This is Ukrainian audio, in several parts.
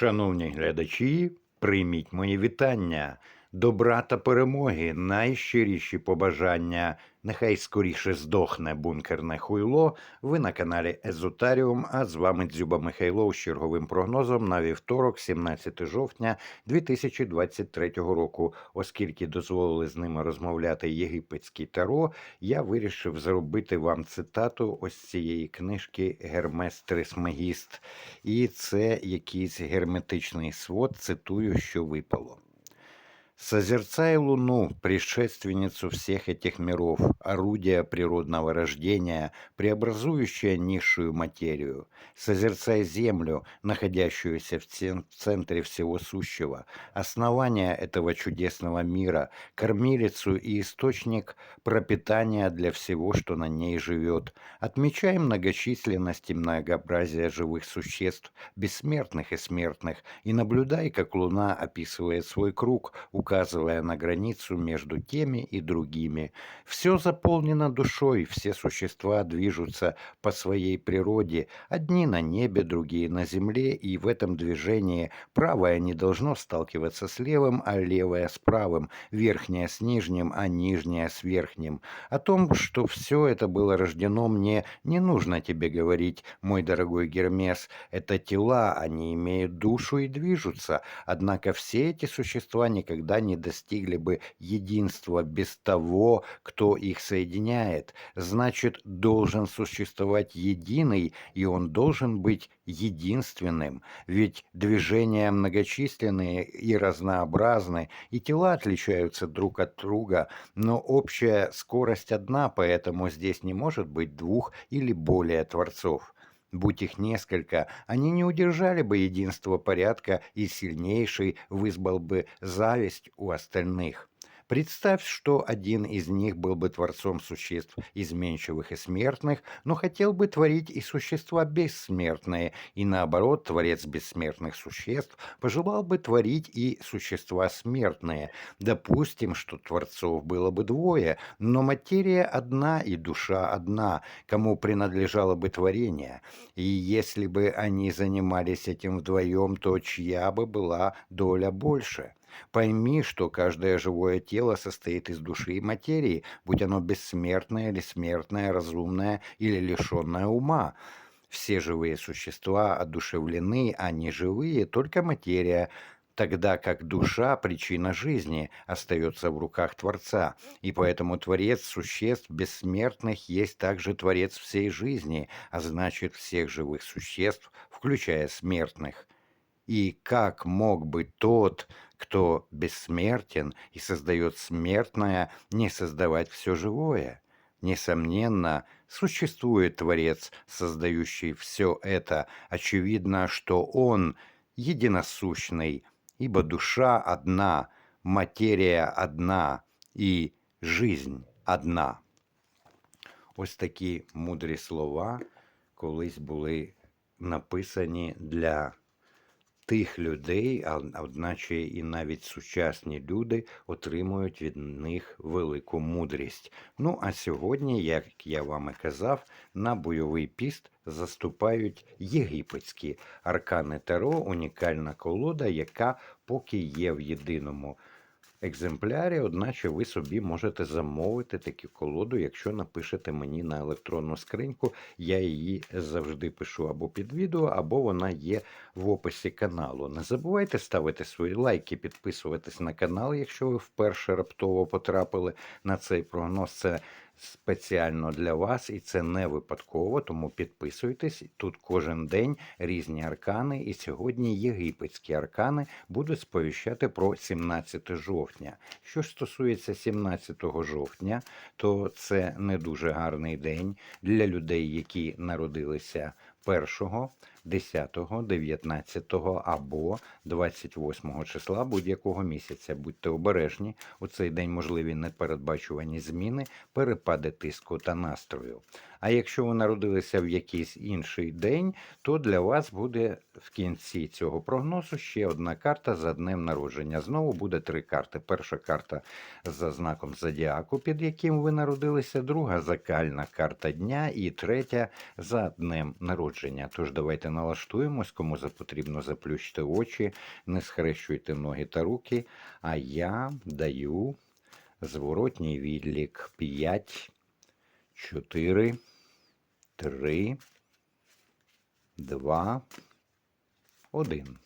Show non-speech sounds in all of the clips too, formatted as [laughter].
Шановні глядачі, прийміть мої вітання. Добра та перемоги, найщиріші побажання. Нехай скоріше здохне бункерне хуйло. Ви на каналі Езотаріум, а з вами Дзюба Михайлов з черговим прогнозом на вівторок, 17 жовтня 2023 року. Оскільки дозволили з ними розмовляти єгипетські таро, я вирішив зробити вам цитату ось цієї книжки Гермес Трисмегіст. І це якийсь герметичний свод, цитую, що випало. Созерцай Луну, предшественницу всех этих миров, орудие природного рождения, преобразующее низшую материю. Созерцай Землю, находящуюся в цен- в центре всего сущего, основание этого чудесного мира, кормилицу и источник пропитания для всего, что на ней живет. Отмечай многочисленность и многообразие живых существ, бессмертных и смертных, и наблюдай, как Луна описывает свой круг, указывая на границу между теми и другими. Все заполнено душой, все существа движутся по своей природе, одни на небе, другие на земле, и в этом движении правое не должно сталкиваться с левым, а левое с правым, верхнее с нижним, а нижнее с верхним. О том, что все это было рождено мне, не нужно тебе говорить, мой дорогой Гермес. Это тела, они имеют душу и движутся, однако все эти существа никогда не достигли бы единства без того, кто их соединяет. Значит, должен существовать единый, и он должен быть единственным. Ведь движения многочисленные и разнообразны, и тела отличаются друг от друга, но общая скорость одна, поэтому здесь не может быть двух или более творцов. Будь их несколько, они не удержали бы единство порядка, и сильнейший вызвал бы зависть у остальных. Представь, что один из них был бы творцом существ изменчивых и смертных, но хотел бы творить и существа бессмертные, и наоборот, творец бессмертных существ пожелал бы творить и существа смертные. Допустим, что творцов было бы двое, но материя одна и душа одна, кому принадлежало бы творение. И если бы они занимались этим вдвоем, то чья бы была доля больше? Пойми, что каждое живое тело состоит из души и материи, будь оно бессмертное или смертное, разумное или лишенное ума. Все живые существа одушевлены, а не живые только материя, тогда как душа, причина жизни, остается в руках Творца, и поэтому Творец существ бессмертных есть также Творец всей жизни, а значит всех живых существ, включая смертных. И как мог бы тот, кто бессмертен и создает смертное, не создавать все живое? Несомненно, существует Творец, создающий все это. Очевидно, что Он единосущный, ибо душа одна, материя одна и жизнь одна. Ось такі мудрі слова колись були написані для тих людей, а одначе і навіть сучасні люди отримують від них велику мудрість. Ну а сьогодні, як я вам і казав, на бойовий піст заступають єгипетські аркани Таро, унікальна колода, яка поки є в єдиному екземплярі, одначе ви собі можете замовити таку колоду, якщо напишете мені на електронну скриньку. Я її завжди пишу або під відео, або вона є в описі каналу. Не забувайте ставити свої лайки, підписуватись на канал, якщо ви вперше раптово потрапили на цей прогноз. Це спеціально для вас, і це не випадково, тому підписуйтесь. Тут кожен день різні аркани, і сьогодні єгипетські аркани будуть сповіщати про 17 жовтня. Що ж стосується 17 жовтня, то це не дуже гарний день для людей, які народилися 1, 10, 19 або 28 числа будь-якого місяця. Будьте обережні, у цей день можливі непередбачувані зміни, перепади тиску та настрою. А якщо ви народилися в якийсь інший день, то для вас буде в кінці цього прогнозу ще одна карта за днем народження. Знову буде три карти. Перша карта за знаком зодіаку, під яким ви народилися, друга закальна карта дня і третя за днем народження. Тож давайте налаштуємось, кому потрібно заплющте очі, не схрещуйте ноги та руки. А я даю зворотній відлік 5, 4, 3, 2, 1.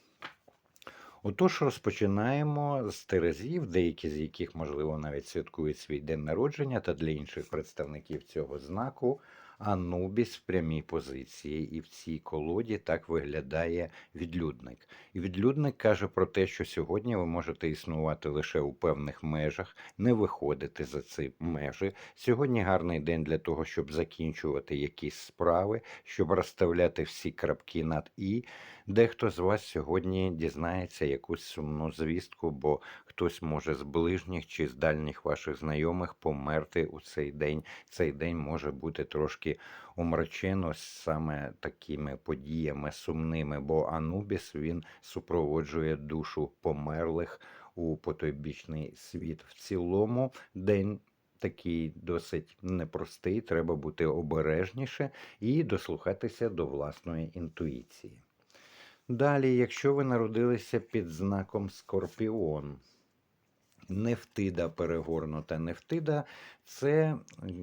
Отож, розпочинаємо з терезів, деякі з яких, можливо, навіть святкують свій день народження, та для інших представників цього знаку Анубіс в прямій позиції. І в цій колоді так виглядає відлюдник. І відлюдник каже про те, що сьогодні ви можете існувати лише у певних межах, не виходити за ці межі. Сьогодні гарний день для того, щоб закінчувати якісь справи, щоб розставляти всі крапки над і. Дехто з вас сьогодні дізнається якусь сумну звістку, бо хтось може з ближніх чи з дальніх ваших знайомих померти у цей день. Цей день може бути трошки омрачено саме такими подіями сумними, бо Анубіс він супроводжує душу померлих у потойбічний світ. В цілому день. Такий досить непростий, треба бути обережніше і дослухатися до власної інтуїції. Далі, якщо ви народилися під знаком Скорпіон, Нефтида перегорнута. Нефтида це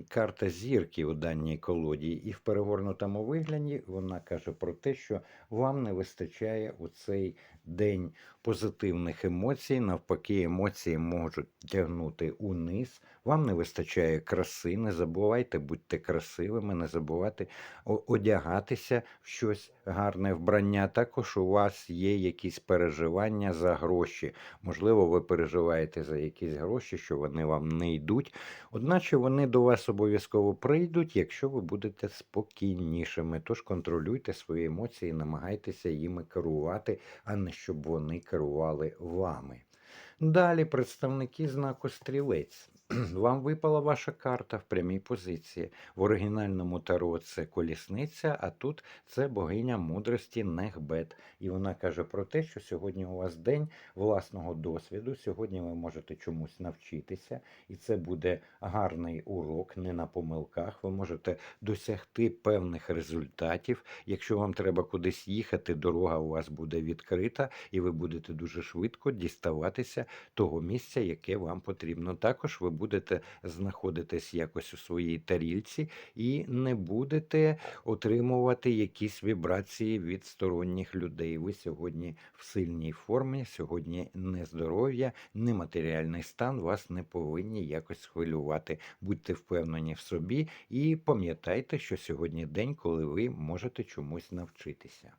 карта зірки у даній колоді, і в перегорнутому вигляді вона каже про те, що вам не вистачає у цей день позитивних емоцій. Навпаки, емоції можуть тягнути униз. Вам не вистачає краси. Не забувайте, будьте красивими, не забувайте одягатися в щось гарне вбрання. Також у вас є якісь переживання за гроші. Можливо, ви переживаєте за якісь гроші, що вони вам не йдуть. Одначе вони до вас обов'язково прийдуть, якщо ви будете спокійнішими. Тож контролюйте свої емоції, намагайтеся їми керувати, а не щоб вони керували вами. Далі представники знаку стрілець. [clears throat] Вам випала ваша карта в прямій позиції. В оригінальному таро це колісниця, а тут це богиня мудрості Нехбет. І вона каже про те, що сьогодні у вас день власного досвіду. Сьогодні ви можете чомусь навчитися, і це буде гарний урок, не на помилках. Ви можете досягти певних результатів. Якщо вам треба кудись їхати, дорога у вас буде відкрита, і ви будете дуже швидко діставатися того місця, яке вам потрібно. Також ви будете знаходитись якось у своїй тарільці і не будете отримувати якісь вібрації від сторонніх людей. Ви сьогодні в сильній формі, сьогодні не здоров'я, не матеріальний стан вас не повинні якось хвилювати. Будьте впевнені в собі і пам'ятайте, що сьогодні день, коли ви можете чомусь навчитися.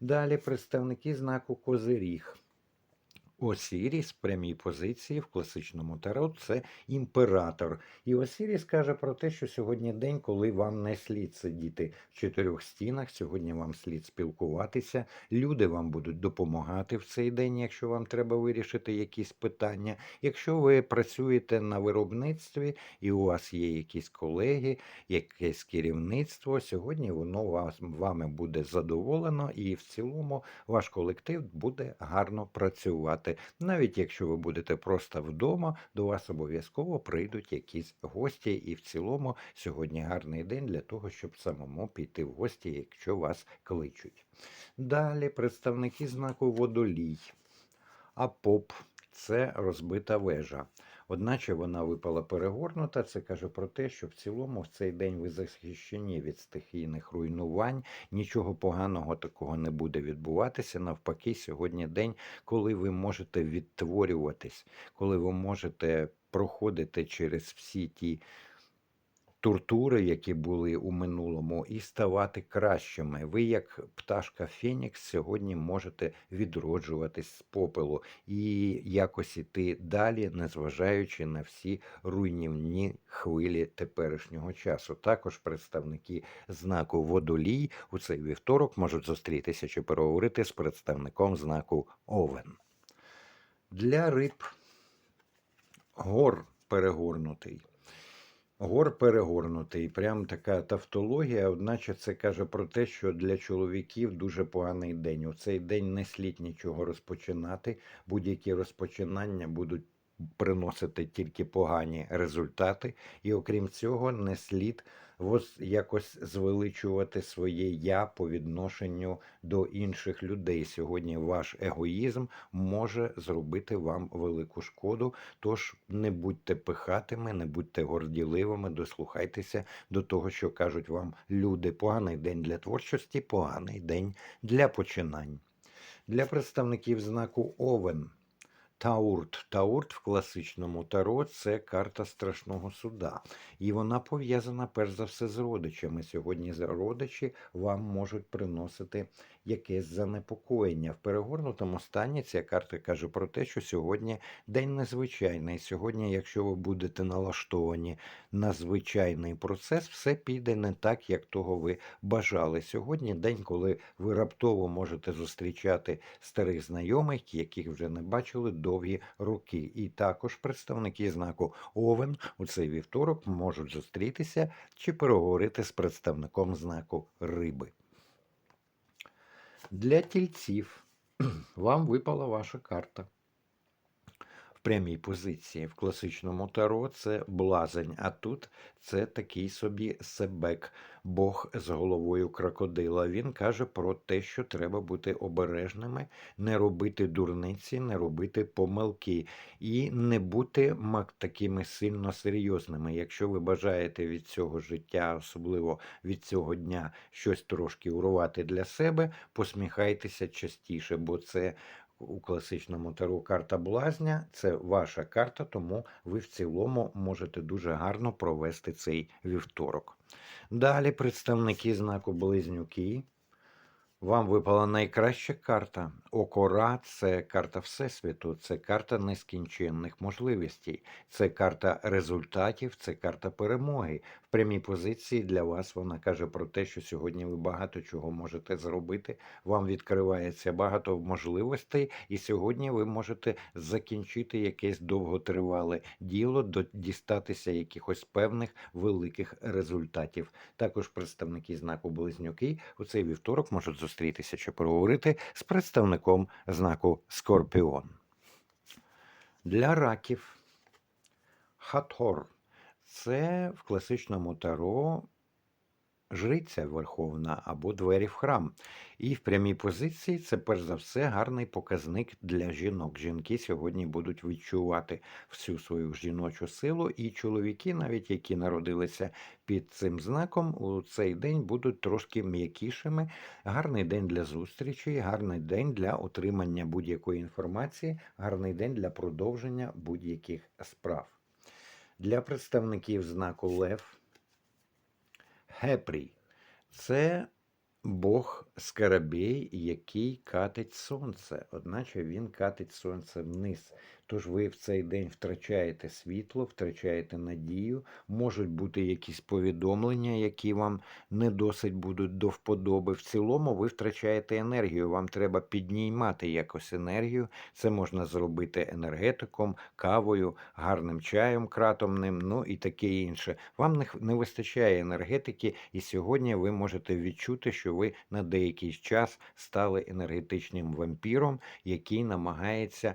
Далі представники знаку Козиріг. Осіріс в прямій позиції в класичному таро це імператор. І Осіріс каже про те, що сьогодні день, коли вам не слід сидіти в чотирьох стінах, сьогодні вам слід спілкуватися. Люди вам будуть допомагати в цей день, якщо вам треба вирішити якісь питання. Якщо ви працюєте на виробництві і у вас є якісь колеги, якесь керівництво, сьогодні воно вас вами буде задоволено, і в цілому ваш колектив буде гарно працювати. Навіть якщо ви будете просто вдома, до вас обов'язково прийдуть якісь гості, і в цілому сьогодні гарний день для того, щоб самому піти в гості, якщо вас кличуть. Далі представники знаку водолій. А поп це розбита вежа. Одначе вона випала перегорнута. Це каже про те, що в цілому в цей день ви захищені від стихійних руйнувань. Нічого поганого такого не буде відбуватися. Навпаки, сьогодні день, коли ви можете відтворюватись, коли ви можете проходити через всі ті тортури, які були у минулому, і ставати кращими. Ви, як пташка Фенікс, сьогодні можете відроджуватись з попелу і якось іти далі, незважаючи на всі руйнівні хвилі теперішнього часу. Також представники знаку водолій у цей вівторок можуть зустрітися чи переговорити з представником знаку Овен. Для риб гор перегорнутий. Гор перегорнутий, прям така тавтологія, одначе це каже про те, що для чоловіків дуже поганий день. У цей день не слід нічого розпочинати. Будь-які розпочинання будуть приносити тільки погані результати, і окрім цього, не слід воз- якось звеличувати своє я по відношенню до інших людей. Сьогодні ваш егоїзм може зробити вам велику шкоду. Тож не будьте пихатими, не будьте горділивими, дослухайтеся до того, що кажуть вам люди. Поганий день для творчості, поганий день для починань. Для представників знаку Овен. Таурт. Таурт в класичному таро це карта страшного суда. І вона пов'язана перш за все з родичами. Сьогодні родичі вам можуть приносити якесь занепокоєння. В перегорнутому стані ця карта каже про те, що сьогодні день незвичайний. Сьогодні, якщо ви будете налаштовані на звичайний процес, все піде не так, як того ви бажали. Сьогодні день, коли ви раптово можете зустрічати старих знайомих, яких вже не бачили довгі роки. І також представники знаку Овен у цей вівторок можуть зустрітися чи переговорити з представником знаку Риби. Для тільців [clears throat] вам випала ваша карта. Прямій позиції в класичному таро це блазень, а тут це такий собі себек, Бог з головою крокодила. Він каже про те, що треба бути обережними, не робити дурниці, не робити помилки і не бути мак такими сильно серйозними. Якщо ви бажаєте від цього життя, особливо від цього дня, щось трошки урвати для себе, посміхайтеся частіше, бо це у класичному таро карта блазня це ваша карта, тому ви в цілому можете дуже гарно провести цей вівторок. Далі представники знаку Близнюки. Вам випала найкраща карта. Окора це карта Всесвіту, це карта нескінченних можливостей, це карта результатів, це карта перемоги. В прямій позиції для вас вона каже про те, що сьогодні ви багато чого можете зробити. Вам відкривається багато можливостей, і сьогодні ви можете закінчити якесь довготривале діло, дістатися якихось певних великих результатів. Також представники знаку Близнюки у цей вівторок можуть зустрітися чи поговорити з представником знаку Скорпіон. Для раків Хатхор це в класичному таро жриця верховна або двері в храм. І в прямій позиції це перш за все гарний показник для жінок. Жінки сьогодні будуть відчувати всю свою жіночу силу, і чоловіки, навіть які народилися під цим знаком, у цей день будуть трошки м'якішими. Гарний день для зустрічі, гарний день для отримання будь-якої інформації, гарний день для продовження будь-яких справ. Для представників знаку Лев Гепрій це Бог Скарабей, який катить сонце, одначе він катить сонце вниз. Тож ви в цей день втрачаєте світло, втрачаєте надію, можуть бути якісь повідомлення, які вам не досить будуть до вподоби. В цілому ви втрачаєте енергію. Вам треба піднімати якось енергію. Це можна зробити енергетиком, кавою, гарним чаєм кратомним, ну і таке інше. Вам не, вистачає енергетики, і сьогодні ви можете відчути, що ви на деякий час стали енергетичним вампіром, який намагається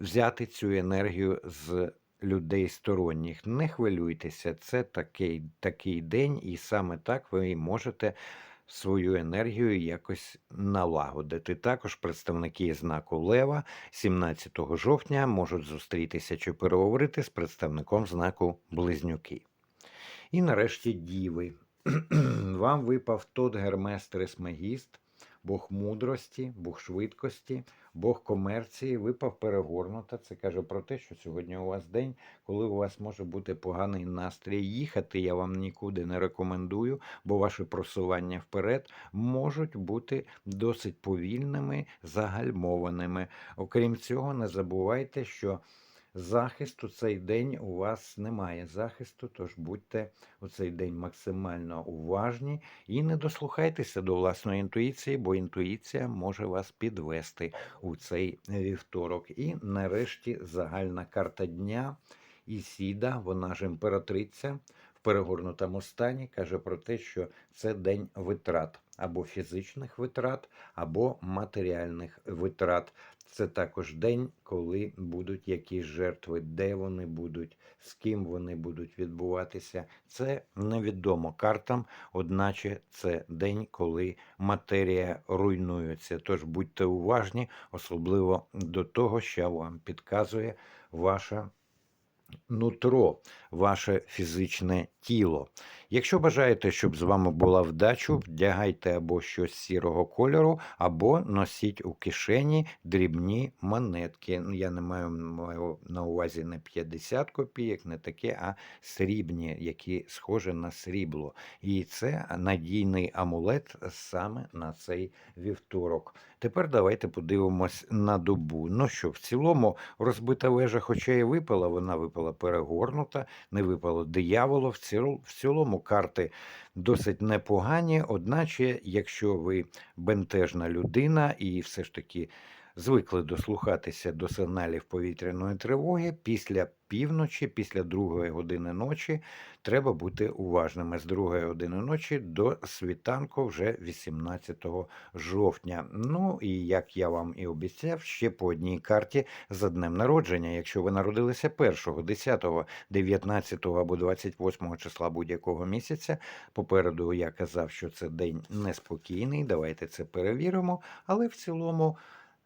взяти цю енергію з людей сторонніх. Не хвилюйтеся, це такий, такий день, і саме так ви можете свою енергію якось налагодити. Також представники знаку Лева 17 жовтня можуть зустрітися чи переговорити з представником знаку Близнюки. І нарешті діви. [clears throat] Вам випав тот Гермес Трисмегіст, Бог мудрості, Бог швидкості, Бог комерції, випав перегорнута. Це каже про те, що сьогодні у вас день, коли у вас може бути поганий настрій. Їхати я вам нікуди не рекомендую, бо ваші просування вперед можуть бути досить повільними, загальмованими. Окрім цього, не забувайте, що захисту цей день у вас немає захисту, тож будьте у цей день максимально уважні і не дослухайтеся до власної інтуїції, бо інтуїція може вас підвести у цей вівторок. І нарешті загальна карта дня. Ісіда, вона ж імператриця в перегорнутому стані каже про те, що це день витрат або фізичних витрат, або матеріальних витрат. Це також день, коли будуть якісь жертви, де вони будуть, з ким вони будуть відбуватися. Це невідомо картам, одначе це день, коли матерія руйнується. Тож будьте уважні, особливо до того, що вам підказує ваша нутро, ваше фізичне тіло. Якщо бажаєте, щоб з вами була вдача, вдягайте або щось сірого кольору, або носіть у кишені дрібні монетки. Ну, Я не маю, на увазі не 50 копійок, не таке, а срібні, які схожі на срібло. І це надійний амулет саме на цей вівторок. Тепер давайте подивимось на добу. Ну що, в цілому розбита вежа, хоча і випала, вона випала перегорнута, не випало дияволо. В цілому, карти досить непогані. Одначе, якщо ви бентежна людина і все ж таки звикли дослухатися до сигналів повітряної тривоги, після півночі, після другої години ночі, треба бути уважними з другої години ночі до світанку вже 18 жовтня. Ну і як я вам і обіцяв, ще по одній карті за днем народження. Якщо ви народилися 1, 10, 19 або 28 числа будь-якого місяця. Попереду я казав, що це день неспокійний. Давайте це перевіримо. Але в цілому.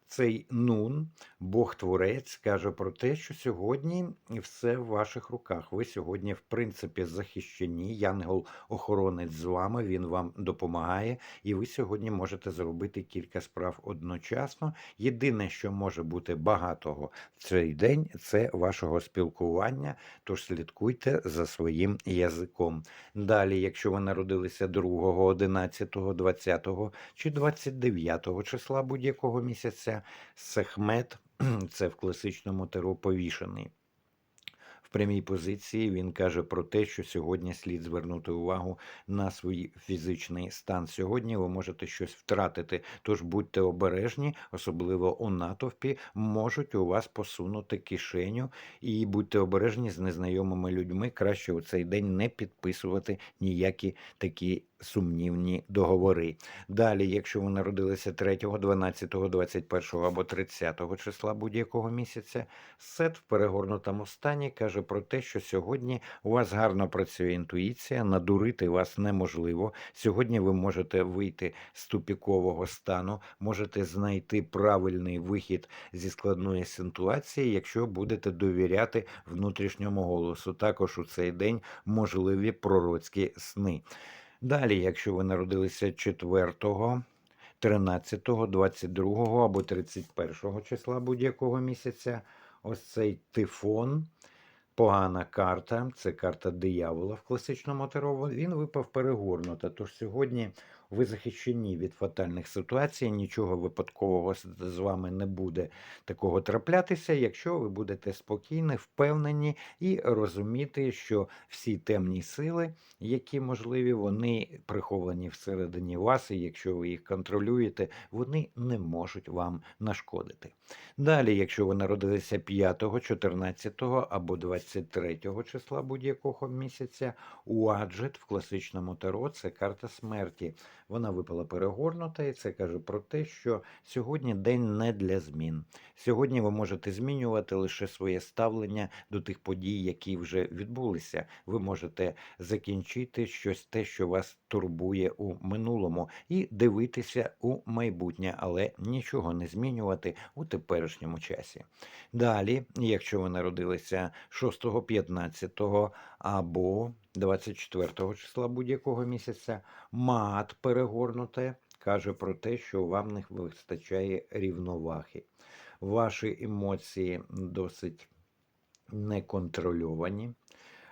Цей нун, Бог Творець, каже про те, що сьогодні все в ваших руках. Ви сьогодні, в принципі, захищені. Янгол-охоронець з вами, він вам допомагає, і ви сьогодні можете зробити кілька справ одночасно. Єдине, що може бути багатого в цей день, це вашого спілкування. Тож слідкуйте за своїм язиком. Далі, якщо ви народилися 2, 11, 20 чи 29 числа будь-якого місяця, Сехмет [clears throat] це в класичному таро повішений. В прямій позиції він каже про те, що сьогодні слід звернути увагу на свій фізичний стан. Сьогодні ви можете щось втратити, тож будьте обережні, особливо у натовпі, можуть у вас посунути кишеню, і будьте обережні з незнайомими людьми. Краще у цей день не підписувати ніякі такі сумнівні договори. Далі, якщо ви народилися 3, 12, 21 або 30 числа будь-якого місяця, сет в перегорнутому стані каже про те, що сьогодні у вас гарно працює інтуїція, надурити вас неможливо. Сьогодні ви можете вийти з тупікового стану, можете знайти правильний вихід зі складної ситуації, якщо будете довіряти внутрішньому голосу. Також у цей день можливі пророцькі сни. Далі, якщо ви народилися 4, 13, 22 або 31 числа будь-якого місяця, ось цей тифон, погана карта, це карта диявола в класичному таро, він випав перегорнута. Тож сьогодні ви захищені від фатальних ситуацій, нічого випадкового з вами не буде такого траплятися, якщо ви будете спокійні, впевнені і розуміти, що всі темні сили, які можливі, вони приховані всередині вас, і якщо ви їх контролюєте, вони не можуть вам нашкодити. Далі, якщо ви народилися 5, 14 або 23 числа будь-якого місяця, Уаджет в класичному таро це карта смерті. Вона випала перегорнута, і це каже про те, що сьогодні день не для змін. Сьогодні ви можете змінювати лише своє ставлення до тих подій, які вже відбулися. Ви можете закінчити щось те, що вас турбує у минулому, і дивитися у майбутнє, але нічого не змінювати у теперішньому часі. Далі, якщо ви народилися 6, 15 або 24 числа будь-якого місяця, мат перегорнуте каже про те, що вам не вистачає рівноваги. Ваші емоції досить неконтрольовані.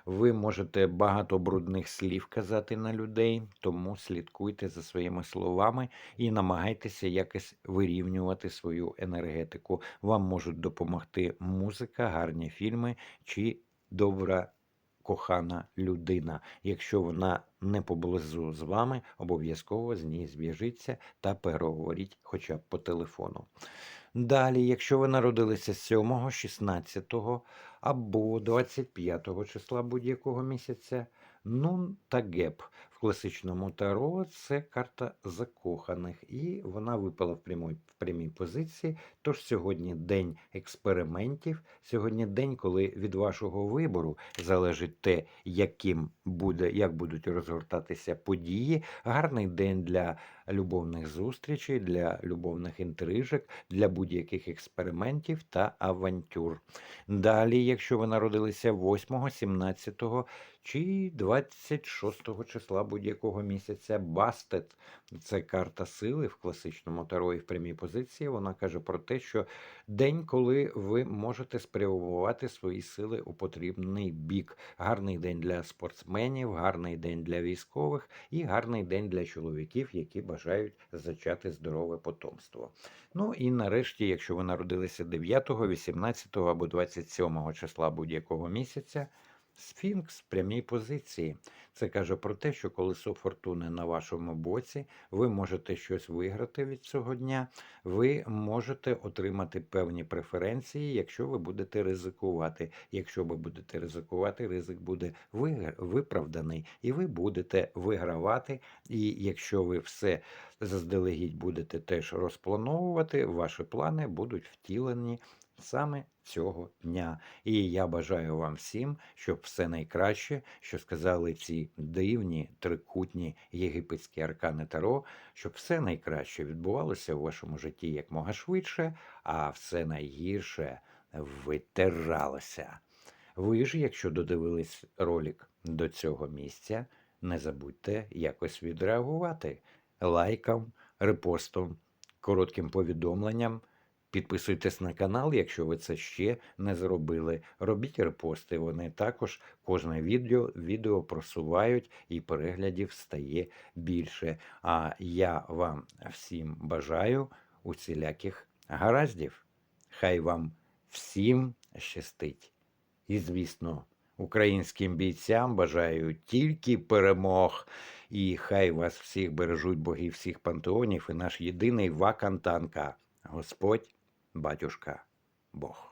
Ви можете багато брудних слів казати на людей, тому слідкуйте за своїми словами і намагайтеся якось вирівнювати свою енергетику. Вам можуть допомогти музика, гарні фільми чи добра кохана людина. Якщо вона не поблизу з вами, обов'язково з ній зв'яжіться та переговоріть хоча б по телефону. Далі, якщо ви народилися 7, 16 або 25 числа будь-якого місяця, Нун та Геп. Класичному таро це карта закоханих, і вона випала в прямій, в прямій позиції. Тож сьогодні день експериментів, сьогодні день, коли від вашого вибору залежить те, яким буде, як будуть розгортатися події. Гарний день для любовних зустрічей, для любовних інтрижок, для будь-яких експериментів та авантюр. Далі, якщо ви народилися 8, 17 чи 26 числа будь-якого місяця, Бастет це карта сили в класичному таро і в прямій позиції. Вона каже про те, що день, коли ви можете спрямувати свої сили у потрібний бік. Гарний день для спортсменів, гарний день для військових і гарний день для чоловіків, які бажають зачати здорове потомство. Ну і нарешті, якщо ви народилися 9, 18 або 27 числа будь-якого місяця, Сфінкс в прямій позиції. Це каже про те, що колесо фортуни на вашому боці, ви можете щось виграти від цього дня, ви можете отримати певні преференції, якщо ви будете ризикувати. Якщо ви будете ризикувати, ризик буде виправданий, і ви будете вигравати. І якщо ви все заздалегідь будете теж розплановувати, ваші плани будуть втілені саме цього дня. І я бажаю вам всім, щоб все найкраще, що сказали ці дивні трикутні єгипетські аркани Таро, щоб все найкраще відбувалося у вашому житті якмога швидше, а все найгірше витиралося. Ви ж, якщо додивились ролик до цього місця, не забудьте якось відреагувати лайком, репостом, коротким повідомленням. Підписуйтесь на канал, якщо ви це ще не зробили. Робіть репости. Вони також кожне відео, відео просувають і переглядів стає більше. А я вам всім бажаю усіляких гараздів. Хай вам всім щастить. І, звісно, українським бійцям бажаю тільки перемог. І хай вас всіх бережуть боги всіх пантеонів і наш єдиний вакантанка. Господь, батюшка, Бог.